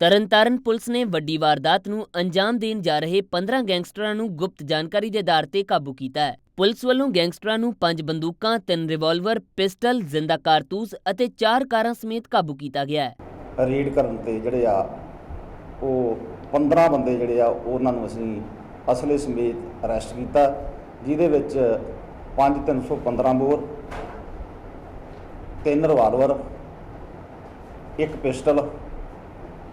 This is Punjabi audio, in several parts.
ਤਰਨਤਾਰਨ ਪੁਲਿਸ ਨੇ ਵੱਡੀ ਵਾਰਦਾਤ ਨੂੰ ਅੰਜਾਮ ਦੇਣ ਜਾ ਰਹੇ 15 ਗੈਂਗਸਟਰਾਂ ਨੂੰ ਗੁਪਤ ਜਾਣਕਾਰੀ ਦੇ ਆਧਾਰ ਤੇ ਕਾਬੂ ਕੀਤਾ ਹੈ। ਪੁਲਿਸ ਵੱਲੋਂ ਗੈਂਗਸਟਰਾਂ ਨੂੰ ਪੰਜ ਬੰਦੂਕਾਂ, ਤਿੰਨ ਰਿਵਾਲਵਰ, ਪਿਸਟਲ, ਜ਼ਿੰਦਾ ਕਾਰਤੂਸ ਅਤੇ ਚਾਰ ਕਾਰਾਂ ਸਮੇਤ ਕਾਬੂ ਕੀਤਾ ਗਿਆ ਹੈ। ਰੀਡ ਕਰਨ ਤੇ ਜਿਹੜੇ ਆ ਉਹ 15 ਬੰਦੇ ਜਿਹੜੇ ਆ ਉਹਨਾਂ ਨੂੰ ਅਸੀਂ ਅਸਲੇ ਸਮੇਤ ਅਰੈਸਟ ਕੀਤਾ ਜਿਹਦੇ ਵਿੱਚ 5 315 ਬੋਰ ਤਿੰਨ ਰਿਵਾਲਵਰ ਇੱਕ ਪਿਸਟਲ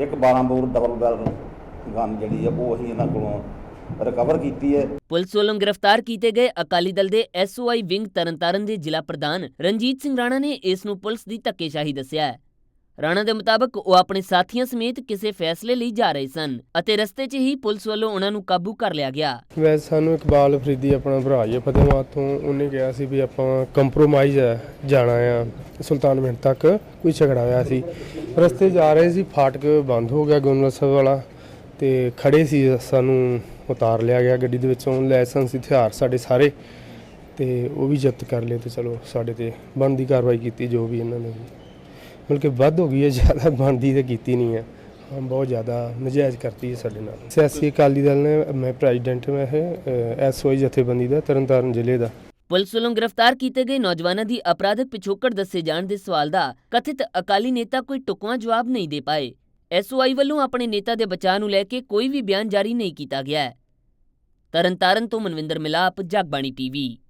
ਇੱਕ 12 ਬੋਰ ਡਬਲ ਬੈਰਲ ਗਨ ਜਿਹੜੀ ਹੈ ਉਹ ਅਸੀਂ ਇਹਨਾਂ ਕੋਲੋਂ ਰਿਕਵਰ ਕੀਤੀ ਹੈ ਪੁਲਿਸ ਵੱਲੋਂ ਗ੍ਰਿਫਤਾਰ ਕੀਤੇ ਗਏ ਅਕਾਲੀ ਦਲ ਦੇ ਐਸਓਆਈ ਵਿੰਗ ਤਰਨਤਾਰਨ ਦੇ ਜ਼ਿਲ੍ਹਾ ਪ੍ਰਧਾਨ ਰਣਜੀਤ ਸਿੰਘ ਰਾਣਾ ਨੇ ਇਸ ਨੂੰ ਪੁਲਿਸ ਦੀ ਧੱਕੇਸ਼ਾਹੀ ਦੱਸਿਆ ਹੈ। ਰਾਣਾ ਦੇ ਮੁਤਾਬਕ ਉਹ ਆਪਣੇ ਸਾਥੀਆਂ ਸਮੇਤ ਕਿਸੇ ਫੈਸਲੇ ਲਈ ਜਾ ਰਹੇ ਸਨ ਅਤੇ ਰਸਤੇ 'ਚ ਹੀ ਪੁਲਿਸ ਵੱਲੋਂ ਉਹਨਾਂ ਨੂੰ ਕਾਬੂ ਕਰ ਲਿਆ ਗਿਆ। ਵੈਸੇ ਸਾਨੂੰ ਇਕਬਾਲ ਫਰੀਦੀ ਆਪਣਾ ਭਰਾ ਹੀ ਫਤਿਹਵਾਦ ਤੋਂ, ਉਹਨੇ ਕਿਹਾ ਸੀ ਵੀ ਆਪਾਂ ਕੰਪਰੋਮਾਈਜ਼ ਜਾਣਾ ਆ ਸੁਲਤਾਨਵਿੰਡ ਤੱਕ, ਕੋਈ ਝਗੜਾ ਹੋਇਆ ਸੀ ਰਸਤੇ ਜਾ ਰਹੇ ਸੀ, ਫਾਟਕ ਬੰਦ ਹੋ ਗਿਆ ਗੋਨਲ ਸਾਹਿਬ ਵਾਲਾ ਤੇ ਖੜੇ ਸੀ, ਸਾਨੂੰ ਉਤਾਰ ਲਿਆ ਗਿਆ ਗੱਡੀ ਦੇ ਵਿੱਚੋਂ ਲਾਇਸੈਂਸ ਹਥਿਆਰ ਸਾਡੇ ਸਾਰੇ ਤੇ ਉਹ ਵੀ ਜ਼ਬਤ ਕਰ ਲਏ ਤੇ ਚਲੋ ਸਾਡੇ ਤੇ ਬਣਦੀ ਕਾਰਵਾਈ ਕੀਤੀ ਜੋ ਵੀ ਇਹਨਾਂ ਨੇ ਬਲਕਿ ਵੱਧ ਹੋ ਗਈ ਹੈ, ਜ਼ਿਆਦਾ ਬਣਦੀ ਤੇ ਕੀਤੀ ਨਹੀਂ ਹੈ ਹਾਂ, ਬਹੁਤ ਜ਼ਿਆਦਾ ਨਜਾਇਜ਼ ਕਰਤੀ ਹੈ ਸਾਡੇ ਨਾਲ ਸਿਆਸੀ ਅਕਾਲੀ ਦਲ ਨੇ, ਮੈਂ ਪ੍ਰੈਜ਼ੀਡੈਂਟ ਮੈਂ ਇਹ ਐਸਓਆਈ ਜਥੇਬੰਦੀ ਦਾ, ਤਰਨਤਾਰਨ ਜ਼ਿਲ੍ਹੇ ਦਾ ਪੁਲਿਸ ਵੱਲੋਂ ਗ੍ਰਿਫਤਾਰ ਕੀਤੇ ਗਏ ਨੌਜਵਾਨਾਂ ਦੀ ਅਪਰਾਧਿਕ ਪਿਛੋਕੜ ਦੱਸੇ ਜਾਣ ਦੇ ਸਵਾਲ ਦਾ ਕਥਿਤ ਅਕਾਲੀ ਨੇਤਾ ਕੋਈ ਟੁਕਵਾਂ ਜਵਾਬ ਨਹੀਂ ਦੇ ਪਾਏ। ਐਸਓਆਈ ਵੱਲੋਂ ਆਪਣੇ ਨੇਤਾ ਦੇ ਬਚਾਅ ਨੂੰ ਲੈ ਕੇ ਕੋਈ ਵੀ ਬਿਆਨ ਜਾਰੀ ਨਹੀਂ ਕੀਤਾ ਗਿਆ ਹੈ। ਤਰਨਤਾਰਨ ਤੋਂ ਮਨਵਿੰਦਰ ਮਿਲਾਪ, ਜਗਬਾਣੀ ਟੀਵੀ